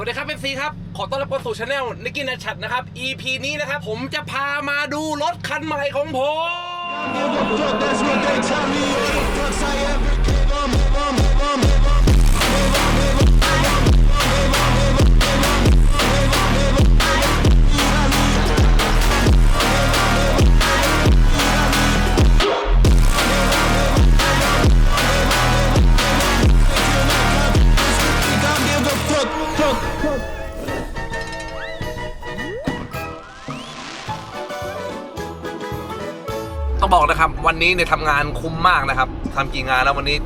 วัสดีครับเอฟซีครับ ขอต้อนรับเข้าสู่ช anel นิกกี้นัชัดนะครับ EP นี้นะครับผมจะพามาดูรถคันใหม่ของผม That's what they tell me. All the fucks I ever gave นะครับ วันนี้เนี่ยทำงานคุ้มมากนะครับทำกี่งานแล้ววันนี้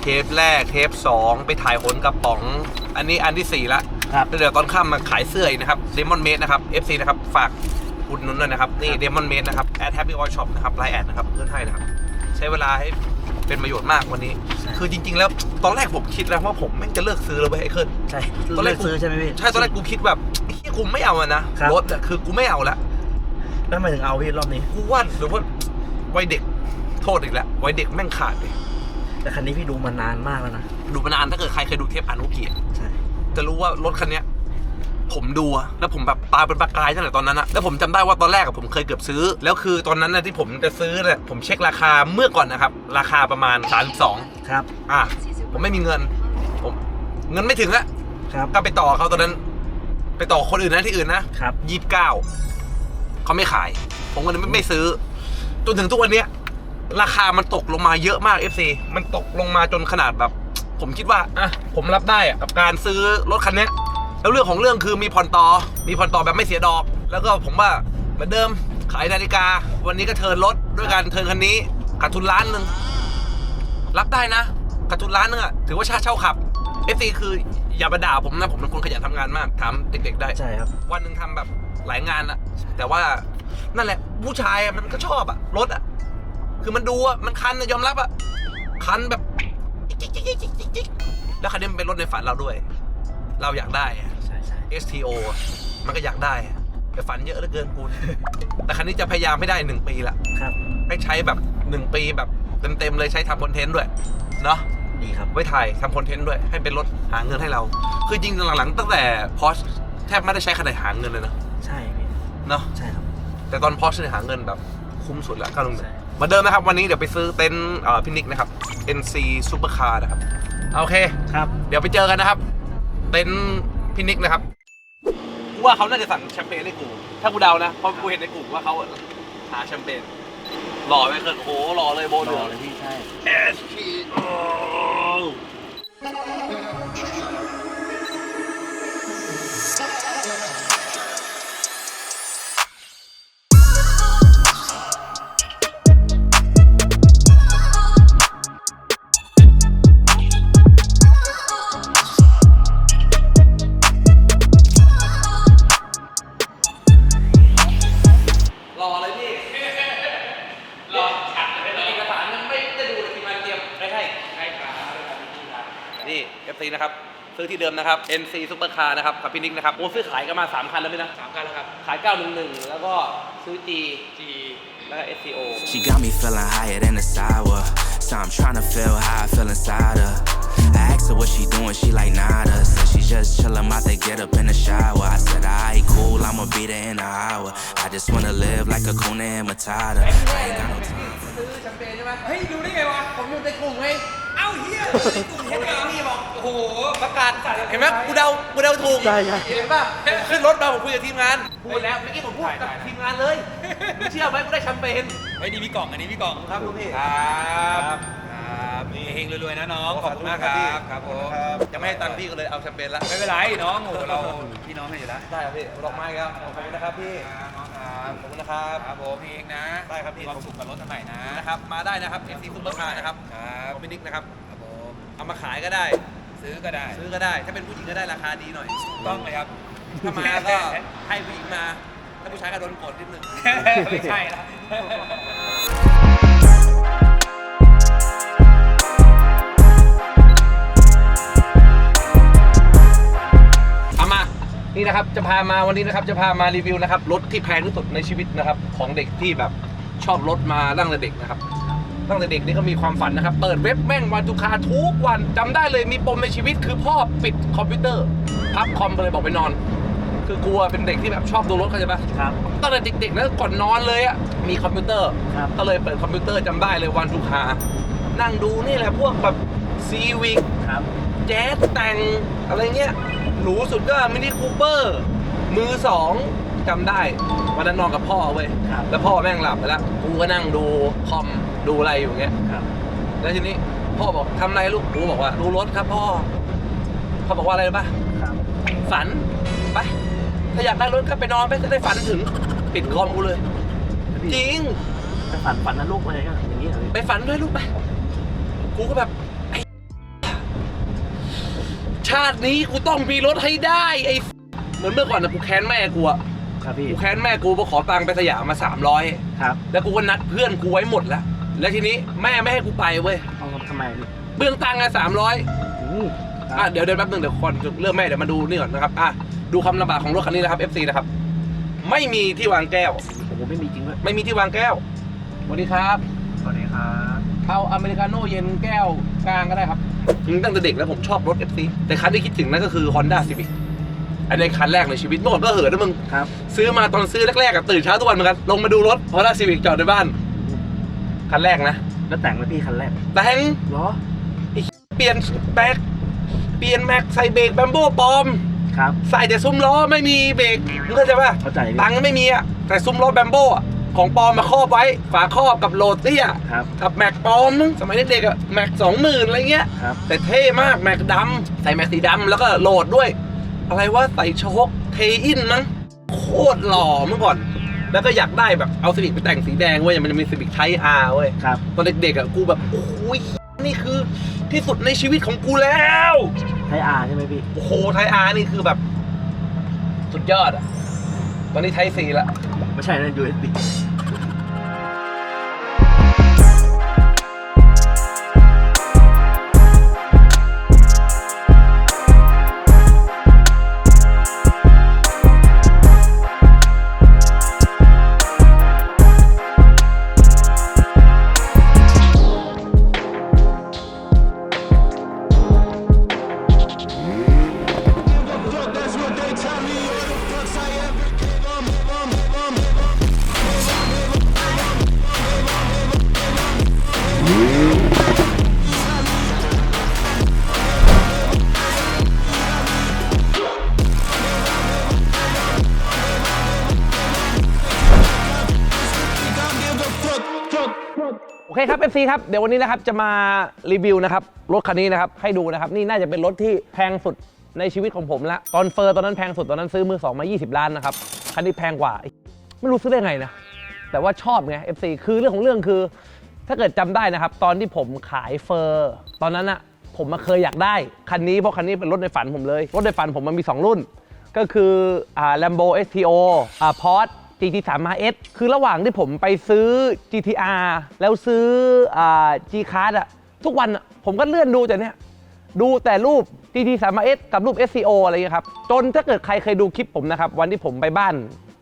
เทปแรกเทป2ไปถ่ายขนกระป๋อง อันนี้อันที่4ละครับแล้วเดี๋ยวตอนค่ำมาขายเสื้ออีกนะครับเดมอนเมดนะครับ FC นะครับฝากอุดหนุนด้วยนะครับนี่เดมอนเมดนะครับแอดแฮปปี้ออยช็อปนะครับไลน์แอดนะครับเพื่อนให้นะครับ ใช้เวลาให้เป็นประโยชน์มากวันนี้ใช่คือจริง ๆ แล้วตอนแรกผมคิดแล้วว่าผมแม่งจะเลิกซื้อเลยเว้ยไอ้เคิร์นใช่ตอนแรกเลืซื้อใช่ไหมพี่ใช่ตอนแรกกูคิดแบบไอ้เหี้ยกูไม่เอาอะนะครับรถอะคือกูไม่เอาละแล้วทำไมถึงเอาพี่รอบนี้กูว่าหรือว่า วัยเด็กโทษอีกแล้ววัยเด็กแม่งขาดเลยแต่คันนี้พี่ดูมานานมากแล้วนะดูมานานถ้าเกิดใครเคยดูเทปอานุกิอะใช่จะรู้ว่ารถคันเนี้ยผมดูอะแล้วผมแบบตาเป็นประกายตั้งแต่ตอนนั้นอะแล้วผมจำได้ว่าตอนแรกอะผมเคยเกือบซื้อ แล้วคือตอนนั้นนะที่ผมจะซื้อเนี่ยผมเช็คราคาเมื่อก่อนนะครับ ราคาประมาณ 32 ครับ อะผมไม่มีเงิน ผมเงินไม่ถึงอะครับก็ไปต่อเขาตอนนั้น ไปต่อคนอื่นนะที่อื่นนะครับยี่สิบเก้าเขาไม่ขาย ผมก็เลยไม่ไม่ซื้อ จนถึงทุกวันเนี้ย ราคามันตกลงมาเยอะมาก FC มันตกลงมาจนขนาดแบบ ผมคิดว่าอะผมรับได้อะกับการซื้อรถคันเนี้ยแล้วเรื่องของเรื่องคือมีผ่อนต่อ มีผ่อนต่อแบบไม่เสียดอก แล้วก็ผมว่าเหมือนเดิมขายนาฬิกา วันนี้ก็เทิร์นรถด้วยการเทิร์นคันนี้ขาดทุนล้านหนึ่งรับได้นะขาดทุนล้านหนึงอะถือว่าชาเช่าขับ FC คืออย่ามาด่าผมนะผมเป็นคนขยันทำงานมากถามเด็กๆได้ ใช่ครับ วันหนึ่งทำแบบ หลายงานอะแต่ว่านั่นแหละ ผู้ชายอะมันก็ชอบอะรถอะคือมันดูอะมันคันอะยอมรับอะคันแบบจิ๊กจิ๊กจิ๊กจิ๊กจิ๊กจิ๊กแล้วคันนี้มันเป็นรถในฝันเราด้วย เราอยากได้อะ ใช่ใช่ STO อะมันก็อยากได้อะแต่ฝันเยอะเหลือเกินคุณแต่คันนี้จะพยายามให้ได้หนึ่งปีละครับให้ใช้แบบหนึ่งปีแบบเต็มๆเลยใช้ทำคอนเทนต์ด้วยเนาะ ดีครับ ไว้ถ่ายทำคอนเทนต์ด้วยให้เป็นรถหาเงินให้เรา คือจริงๆหลังๆ ตั้งแต่พอชแทบไม่ได้ใช้คันไหนหาเงินเลยนะใช่พี่ เนาะ ใช่ครับ แต่ตอนพอชเนี่ยหาเงินแบบคุ้มสุดแล้วก็ลงใช่มาเดิมนะครับ วันนี้เดี๋ยวไปซื้อเต็นท์เอ่อพินิกนะครับ NC Supercar นะครับ โอเค ครับ เดี๋ยวไปเจอกันนะครับ เต็นท์พินิกนะครับ กูว่าเขาน่าจะสั่งแชมเปญให้กู ถ้ากูเดานะ เพราะกูเห็นในกลุ่มว่าเขาหาแชมเปญหล่อไหมเกินโอ้โหหล่อเลยโบเหรลือองเลยพี่ใช่ SP ร ซื้อที่เดิมนะครับ NC Supercar นะครับกับพี่นิกนะครับโอ้ซื้อขายกันมา 3 คันแล้วไหมนะ3คันแล้วครับ ขาย 911 แล้วก็ซื้อ G G แล้วก็ SCO She got me feeling higher than a sour. So I'm trying to feel how I feel inside her. I asked her what she doing, she like nada. Said she just chillin', about to get up in the shower. I said, alright, cool, I'ma be there in an hour. I just wanna live like a Kuna and Matata. I ain't got no time. ซื้อแชมเปญใช่ไหมเฮ้ย ดูได้ไงวะ ผมอยู่ในกลุ่มไง เอ้าเฮียในกลุ่มเห็นเหรอพี่บอกโอ้โหประกาศเห็นไหมกูเดากูเดาถูกใช่ใช่ เห็นป่ะขึ้นรถมาผมคุยกับทีมงานพูดแล้วเมื่อกี้ผมพูดกับทีมงานเลยมึงเชื่อไหมกูได้แชมเปญไอ้ยนี่พี่กล่องอันนี้พี่กล่องครับลูกพี่ครับครับนี่เฮงรวยๆนะน้องขอบคุณมากครับครับผมยังไม่ให้ตังค์พี่ก็เลยเอาแชมเปญละไม่เป็นไรน้องโอ้โหเราพี่น้องกันอยู่แล้วได้ครับพี่ดอกไม้ครับขอบคุณนะครับพี่น้องครับขอบคุณนะครับครับผมเฮงนะได้ครับพี่ ความสุขกับรถคันใหม่นะนะครับมาได้นะครับ FC ซุปเปอร์คาร์นะครับครับของพี่นิกนะครับครับผม เอามาขายก็ได้ ซื้อก็ได้ซื้อก็ได้ ถ้าเป็นผู้หญิงก็ได้ราคาดีหน่อย ต้องเลยครับ ถ้ามาก็ให้ผู้หญิงมา ถ้าผู้ชายก็โดนกดนิดนึง ไม่ใช่ละเอามา นี่นะครับ จะพามาวันนี้นะครับ จะพามารีวิวนะครับ รถที่แพงที่สุดในชีวิตนะครับ ของเด็กที่แบบชอบรถมาตั้งแต่เด็กนะครับ ตั้งแต่เด็กนี่ก็มีความฝันนะครับ เปิดเว็บแม่งวันทุกคาทุกวันจำได้เลยมีปมในชีวิตคือพ่อปิดคอมพิวเตอร์พับคอมไปเลยบอกไปนอน คือกลัวเป็นเด็กที่แบบชอบดูรถเข้าใจปะครับตั้งแต่เด็กๆนะก่อนนอนเลยอะมีคอมพิวเตอร์ครับก็เลยเปิดคอมพิวเตอร์จำได้เลยวันทุกคานั่งดูนี่แหละพวกแบบซีวิกครับแจ๊สแต่งอะไรเงี้ยหรูสุดก็มินิคูเปอร์มือสองจำได้ วันนั้นนอนกับพ่อเว้ยครับแล้วพ่อแม่งหลับไปแล้วกูก็นั่งดูคอม ดูอะไรอยู่เงี้ยครับ แล้วทีนี้พ่อบอกทำอะไรลูกกูบอกว่าดูรถครับพ่อเขาบอกว่าอะไรรู้ปะครับฝันไปถ้าอยากได้รถก็ไปนอนไปจะได้ฝันถึงปิดคอมกูเลย จริงแต่ฝันฝันนั้นลูกอะไรก็อย่างนี้เหรอพี่ไปฝันด้วยลูกไปกูก็แบบไอ้ชาตินี้กูต้องมีรถให้ได้ไอ้เหมือนเมื่อก่อนนะกูแค้นแม่กูอะครับพี่กูแค้นแม่กูมาขอตังค์ไปสยามมาสามร้อยครับ แล้วกูก็นัดเพื่อนกูไว้หมดแล้ว แล้วทีนี้แม่ไม่ให้กูไปเว้ยเอาทำไมพี่เบื้องตังค์อะสามร้อยอืมครับอะเดี๋ยวเดี๋ยวแป๊บนึงเดี๋ยวก่อนเรื่องแม่เดี๋ยวมาดูนี่ก่อนนะครับอะดูคำลำบากของรถคันนี้นะครับ FC นะครับ ไม่มีที่วางแก้ว โอ้โหไม่มีจริงด้วยไม่มีที่วางแก้วสวัสดีครับ สวัสดีครับเอาอเมริกาโน่เย็นแก้วกลางก็ได้ครับตั้งแต่เด็กแล้วผมชอบรถ FC แต่คันที่คิดถึงนั่นก็คือ Honda Civic อันนี้คันแรกในชีวิตเมื่อก่อนก็เหินนะมึง ครับ ซื้อมาตอนซื้อแรกๆกับตื่นเช้าทุกวันเหมือนกัน ลงมาดูรถ Honda Civic จอดในบ้าน คันแรกนะแล้วแต่งไหมพี่คันแรกแต่งเหรอเปลี่ยนแบ็คเปลี่ยนแม็กใส่เบรกแบมโบ้ปลอมครับใส่แต่ซุ้มล้อไม่มีเบรกมึงเข้าใจป่ะเข้าใจพี่ตังค์ไม่มีอะแต่ซุ้มล้อแบมโบ้อะของปลอมมาครอบไว้ ฝาครอบกับโหลดเตี้ยครับกับแม็กปลอมนึงสมัยเด็กๆอะแม็กสองหมื่นอะไรเงี้ยครับแต่เท่มากแม็กดำใส่แม็กสีดำแล้วก็โหลดด้วย อะไรว่าใส่โชคเทอินมั้งโคตรหล่อเมื่อก่อน แล้วก็อยากได้แบบเอาซีวิกไปแต่งสีแดงเว้ยมันจะมีซีวิกไทอาร์เว้ยครับ ตอนเด็กๆอะกูแบบโอ้ยนี่คือที่สุดในชีวิตของกูแล้วไทยอาร์ใช่ไหมพี่โอ้โหไทอาร์นี่คือแบบ สุดยอดอะตอนนี้ไทซีละไม่ใช่นั่น USB Fuck, โอเคครับ FC ครับเดี๋ยววันนี้นะครับจะมารีวิวนะครับรถคันนี้นะครับให้ดูนะครับนี่น่าจะเป็นรถที่แพงสุดในชีวิตของผมละตอนเฟอร์ตอนนั้นแพงสุดตอนนั้นซื้อมือสองมา 20 ล้านนะครับคันนี้แพงกว่า ไม่รู้ซื้อได้ไงนะแต่ว่าชอบไง FC คือเรื่องของเรื่องคือ ถ้าเกิดจำได้นะครับ ตอนที่ผมขายเฟอร์ ตอนนั้นอะผมมาเคยอยากได้คันนี้เพราะคันนี้เป็นรถในฝันผมเลย รถในฝันผมมันมี 2 รุ่น ก็คืออ่า Lambo STO อ่า Porsche GT3 RS คือระหว่างที่ผมไปซื้อ GTR แล้วซื้ออ G Class อะทุกวันอะผมก็เลื่อนดูแต่เนี้ยดูแต่รูป GT3 RS กับรูป SCO อะไรเงี้ยครับ จนถ้าเกิดใครเคยดูคลิปผมนะครับ วันที่ผมไปบ้าน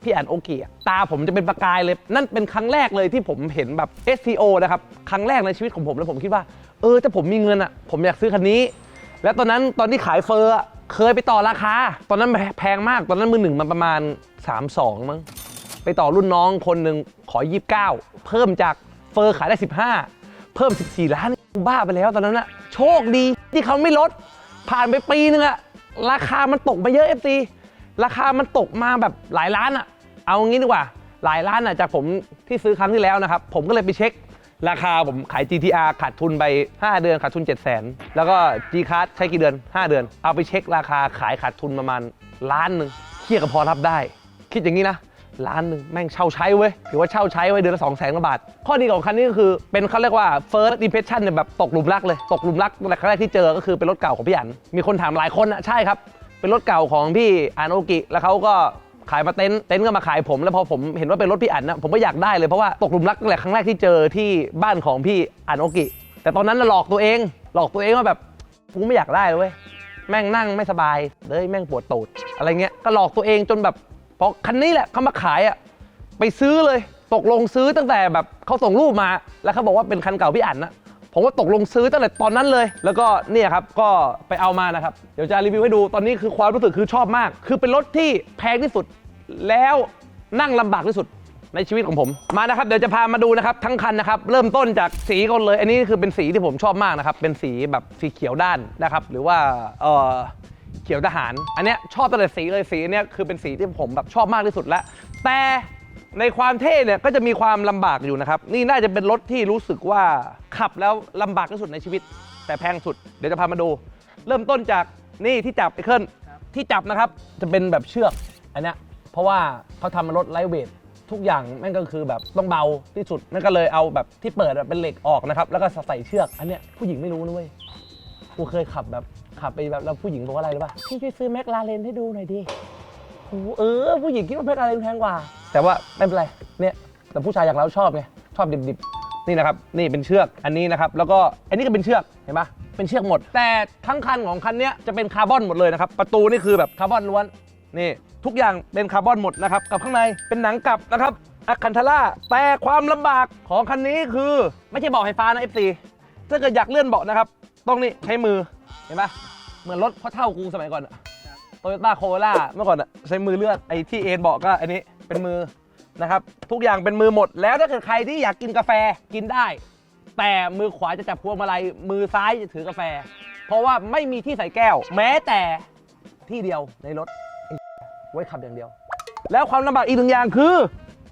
พี่อันโอเกียตาผมจะเป็นประกายเลย นั่นเป็นครั้งแรกเลยที่ผมเห็นแบบ SCO นะครับ ครั้งแรกในชีวิตของผมแล้วผมคิดว่า เออถ้าผมมีเงินอะผมอยากซื้อคันนี้ แล้วตอนนั้นตอนที่ขายเฟอร์เคยไปต่อราคา ตอนนั้นแพงมาก ตอนนั้นมือหนึ่งมันประมาณ 32มั้ง ไปต่อรุ่นน้องคนหนึ่งขอ 29 เพิ่มจากเฟอร์ขายได้ 15 เพิ่ม 14 ล้านบ้าไปแล้วตอนนั้นอะโชคดีที่เขาไม่ลด ผ่านไปปีนึงอะราคามันตกมาเยอะ FC ราคามันตกมาแบบหลายล้านอะเอางี้ดีกว่า หลายล้านอะจากผมที่ซื้อครั้งที่แล้วนะครับ ผมก็เลยไปเช็ค ราคาผมขาย GTR ขาดทุนไป 5 เดือนขาดทุน 7 0 0 0 0 0 แล้วก็ G Card ใช้กี่เดือน 5 เดือน เอาไปเช็คราคาขายขาดทุนประมาณล้านหนึ่งเคียก็พอรับได้ คิดอย่างนี้นะ ล้านหนึ่งแม่งเช่าใช้เว้ยถือว่าเช่าใช้ไว้เดือนละ2 0 0 0 0 0กว่าบาท ข้อดีของคันนี้ก็คือเป็นเขาเรียกว่า first impression เนี่ยแบบตกหลุมรักเลย ตกหลุมรักแต่ครั้งแรกที่เจอก็คือเป็นรถเก่าของพี่อันมีคนถามหลายคนอะใช่ครับ เป็นรถเก่าของพี่อันโอกิแล้วเขาก็ขายมาเต็นท์เต็นท์ก็มาขายผมแล้วพอผมเห็นว่าเป็นรถพี่อันนะผมก็อยากได้เลยเพราะว่าตกหลุมรักตั้งแต่ครั้งแรกที่เจอที่บ้านของพี่อันโอกิแต่ตอนนั้นน่ะหลอกตัวเอง หลอกตัวเองว่าแบบกูไม่อยากได้เลยแม่งนั่งไม่สบายเลยแม่งปวดตูดอะไรเงี้ยก็หลอกตัวเองจนแบบ พอคันนี้แหละเขามาขายอะไปซื้อเลยตกลงซื้อตั้งแต่แบบเขาส่งรูปมา แล้วเขาบอกว่าเป็นคันเก่าพี่อั๋นนะผมว่าตกลงซื้อตั้งแต่ตอนนั้นเลย แล้วก็เนี่ยครับก็ไปเอามานะครับ เดี๋ยวจะรีวิวให้ดูตอนนี้คือความรู้สึกคือชอบมาก คือเป็นรถที่แพงที่สุด แล้วนั่งลำบากที่สุดในชีวิตของผมมานะครับเดี๋ยวจะพามาดูนะครับทั้งคันนะครับเริ่มต้นจากสีก่อนเลย อันนี้คือเป็นสีที่ผมชอบมากนะครับเป็นสีแบบสีเขียวด้านนะครับ หรือว่าเออ เขียวทหาร อันเนี้ยชอบตั้งแต่สีเลยสีเนี้ยคือเป็นสีที่ผมแบบชอบมากที่สุดแล้ว แต่ในความเท่เนี่ยก็จะมีความลำบากอยู่นะครับ นี่น่าจะเป็นรถที่รู้สึกว่าขับแล้วลำบากที่สุดในชีวิต แต่แพงสุดเดี๋ยวจะพามาดู เริ่มต้นจากนี่ที่จับไอ้เคิลที่จับนะครับจะเป็นแบบเชือกอันเนี้ยเพราะว่าเขาทำมารถไลท์เวททุกอย่างแม่งก็คือแบบต้องเบาที่สุดนั่นก็เลยเอาแบบที่เปิดอะเป็นเหล็กออกนะครับแล้วก็ใส่เชือกอันเนี้ยผู้หญิงไม่รู้นะเว้ย กูเคยขับแบบ ขับไปแบบแล้วผู้หญิงบอกว่าอะไรรู้ป่ะพี่ช่วยซื้อแม็กลาเรนให้ดูหน่อยดิโอ้โหเออ ผู้หญิงคิดว่าแม็กลาเรนแพงกว่า แต่ว่าไม่เป็นไรเนี่ยแต่ผู้ชายอย่างเราชอบไงชอบดิบๆนี่นะครับนี่เป็นเชือกอันนี้นะครับแล้วก็อันนี้ก็เป็นเชือกเห็นปะเป็นเชือกหมด แต่ทั้งคันของคันเนี้ยจะเป็นคาร์บอนหมดเลยนะครับประตูนี่คือแบบคาร์บอนล้วนนี่ทุกอย่างเป็นคาร์บอนหมดนะครับกับข้างในเป็นหนังกลับนะครับอะคันทาร่าแต่ความลำบากของคันนี้คือ ไม่ใช่เบาะไฟฟ้านะ FC ถ้าเกิดอยากเลื่อนเบาะนะครับ ต้องนี่ใช้มือ เห็นปะเหมือนรถพ่อเท่ากูสมัยก่อนโตโยต้าโคโรล่าเมื่อก่อนอะใช้มือเลื่อนไอ้ที่เอ็นเบาะก็อันนี้เป็นมือนะครับ ทุกอย่างเป็นมือหมด แล้วถ้าเกิดใครที่อยากกินกาแฟกินได้ แต่มือขวาจะจับพวงมาลัยมือซ้ายจะถือกาแฟ เพราะว่าไม่มีที่ใส่แก้ว แม้แต่ที่เดียวในรถไอ้ไว้ขับอย่างเดียว แล้วความลำบากอีกหนึ่งอย่างคือ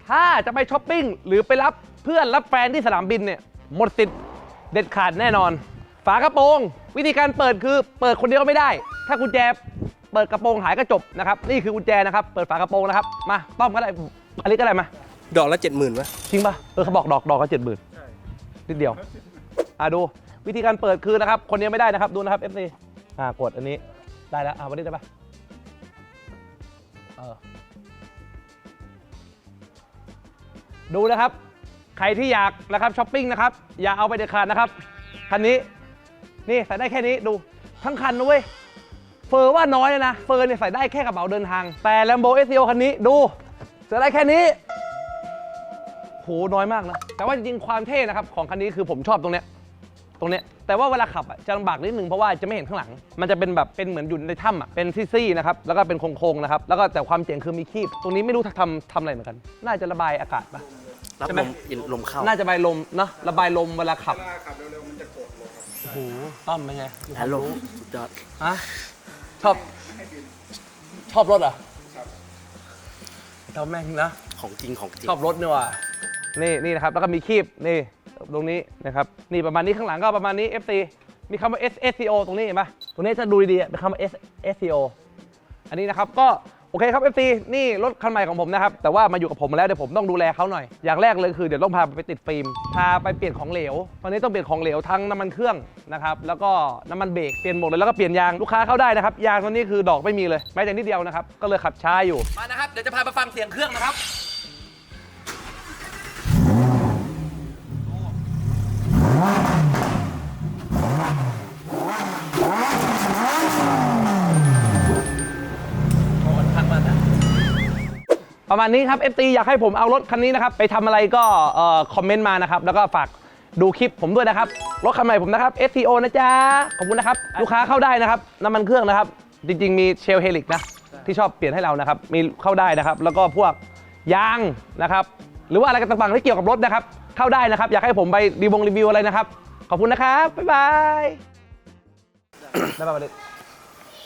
ถ้าจะไปช้อปปิ้งหรือไปรับเพื่อนรับแฟนที่สนามบินเนี่ยหมดสิทธิ์เด็ดขาดแน่นอน ฝากระโปรง วิธีการเปิดคือเปิดคนเดียวไม่ได้ ถ้ากุญแจเปิดกระโปรงหายก็จบนะครับนี่คือกุญแจนะครับเปิดฝากระโปรงนะครับมาต้อมก็ได้อันนี้ก็ได้มาดอกละเจ็ดหมื่นวะจริงป่ะเออเขาบอกดอกดอกก็เจ็ดหมื่นนิดเดียวอะดูวิธีการเปิดคือนะครับ คนเดียวไม่ได้นะครับดูนะครับ FC อ่ากดอันนี้ได้แล้วอ่าวันนี้ได้ปะเออดูนะครับ ใครที่อยากนะครับช้อปปิ้งนะครับ อย่าเอาไปเด็ดขาดนะครับคันนี้ นี่ใส่ได้แค่นี้ดูทั้งคันนะเว้ยเฟอร์ว่าน้อยเลยนะ เฟอร์เนี่ยใส่ได้แค่กระเป๋าเดินทาง แต่ Lambo s e o คันนี้ดูใส่ได้แค่นี้โหน้อยมากนะ แต่ว่าจริงๆความเท่นะครับของคันนี้คือผมชอบตรงเนี้ยตรงเนี้ยแต่ว่าเวลาขับอะจะลำบากนิดนึงเพราะว่าจะไม่เห็นข้างหลัง มันจะเป็นแบบเป็นเหมือนอยู่ในถ้ำอะเป็นซี่ๆนะครับแล้วก็เป็นโค้งๆนะครับแล้วก็แต่ความเจ๋งคือมีคีบตรงนี้ไม่รู้ทำทำอะไรเหมือนกัน น่าจะระบายอากาศปะรับใช่ไหมลมอินลมเข้าน่าจะระบายลมเนอะระบายลมเวลาขับขับเร็วๆมัน หต้อมเป็นไงอารมณ์สุดยอดฮะชอบ ชอบรถเหรอะชอบแม่งนะ ของจริงของจริงชอบรถนี่ว่ะนี่นี่นะครับ แล้วก็มีคีบนี่ตรงนี้นะครับ นี่ประมาณนี้ข้างหลังก็ประมาณนี้ FC มีคำว่า S SCO ตรงนี้เห็นปะตรงนี้ถ้าดูดีๆอะเป็นคำว่า S SCO อันนี้นะครับก็โอเคครับ FC นี่รถคันใหม่ของผมนะครับ แต่ว่ามาอยู่กับผมมาแล้วเดี๋ยวผมต้องดูแลเขาหน่อย อย่างแรกเลยคือเดี๋ยวต้องพาไปติดฟิล์ม พาไปเปลี่ยนของเหลว ตอนนี้ต้องเปลี่ยนของเหลวทั้งน้ำมันเครื่องนะครับ แล้วก็น้ำมันเบรก เปลี่ยนหมดเลยแล้วก็เปลี่ยนยาง ลูกค้าเข้าได้นะครับ ยางตัวนี้คือดอกไม่มีเลยแม้แต่นิดเดียวนะครับ ก็เลยขับช้าอยู่ มานะครับ เดี๋ยวจะพาไปฟังเสียงเครื่องนะครับ ประมาณนี้ครับ FT อยากให้ผมเอารถคันนี้นะครับ ไปทำอะไรก็เอ่อคอมเมนต์มานะครับ แล้วก็ฝากดูคลิปผมด้วยนะครับ รถคันใหม่ผมนะครับ STO นะจ๊ะ ขอบคุณนะครับ ลูกค้าเข้าได้นะครับ น้ำมันเครื่องนะครับ จริง ๆ มีเชลเฮลิกนะ ที่ชอบเปลี่ยนให้เรานะครับ มีเข้าได้นะครับ แล้วก็พวกยางนะครับ หรือว่าอะไรกันต่างๆที่เกี่ยวกับรถนะครับ เข้าได้นะครับ อยากให้ผมไปรีวงรีวิวอะไรนะครับ ขอบคุณนะครับ บ๊ายบาย ได้ป่ะประเด็น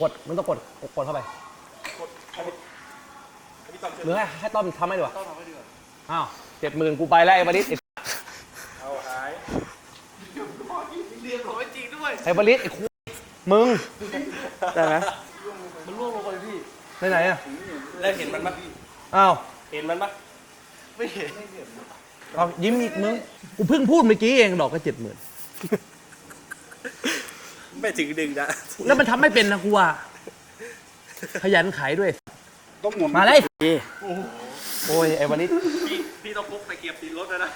กด มันต้องกด กดเข้าไป หรือให้ให้ต้อมทำให้ดีกว่าต้อมทำให้ดีกว่าอ้าวเจ็ดหมื่นกูไปแล้วไอ้บริษเอาหายเรียนร้อยจริงด้วยไอ้บริษไอ้คุมึงได้ไหมไปไหนอะแล้วเห็นมันปะอ้าวเห็นมันปะเอายิ้มอีกมึงกูเพิ่งพูดเมื่อกี้เองดอกก็เจ็ดหมื่นไม่ถึงดึงนะแล้วมันทำไม่เป็นนะกูว่าขยันขายด้วย มาเลยพี่โอ้ยไอ้บริษพี่ต้องพกตะเกียบตีรถแล้วนะ